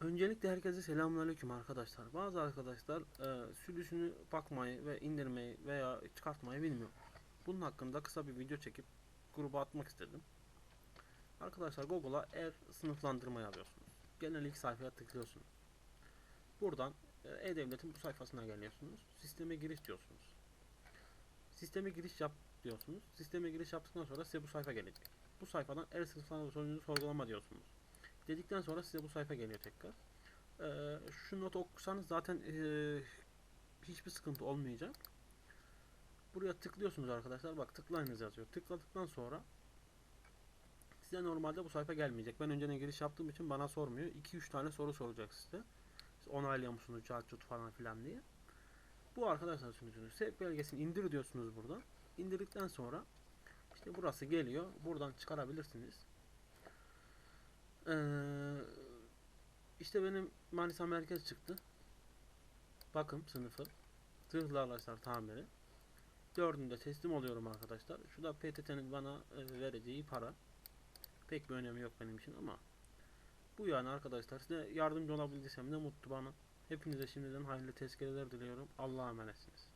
Öncelikle herkese selamünaleyküm arkadaşlar. Bazı arkadaşlar e, sürüsünü bakmayı ve indirmeyi veya çıkartmayı bilmiyor. Bunun hakkında kısa bir video çekip gruba atmak istedim. Arkadaşlar Google'a er sınıflandırma yazıyorsunuz. Genel ilk sayfaya tıklıyorsunuz. Buradan e, E-Devlet'in bu sayfasına geliyorsunuz. Sisteme giriş diyorsunuz. Sisteme giriş yap diyorsunuz. Sisteme giriş yaptıktan sonra size bu sayfa gelecek. Bu sayfadan er sınıflandırma sonucunu sorgulama diyorsunuz. Dedikten sonra size bu sayfa geliyor tekrar. Ee, şu notu okursanız zaten ee, hiçbir sıkıntı olmayacak. Buraya tıklıyorsunuz arkadaşlar. Bak tıklayınız yazıyor. Tıkladıktan sonra size normalde bu sayfa gelmeyecek. Ben önceden giriş yaptığım için bana sormuyor. 2-3 tane soru soracak size. Siz onaylıyor musunuz, çarçut falan filan diye. Bu arkadaşlar sunucunuz. Sevk belgesini indir diyorsunuz buradan. İndirdikten sonra işte burası geliyor. Buradan çıkarabilirsiniz. Ee, işte benim Manisa merkez çıktı. Bakım sınıfı. Zırhlı araçlar tamiri. Dördünde teslim oluyorum arkadaşlar. Şu da PTT'nin bana e, vereceği para. Pek bir önemi yok benim için ama bu yani arkadaşlar. Size yardımcı olabildiysem ne mutlu bana. Hepinize şimdiden hayırlı tezkereler diliyorum. Allah'a emanetsiniz.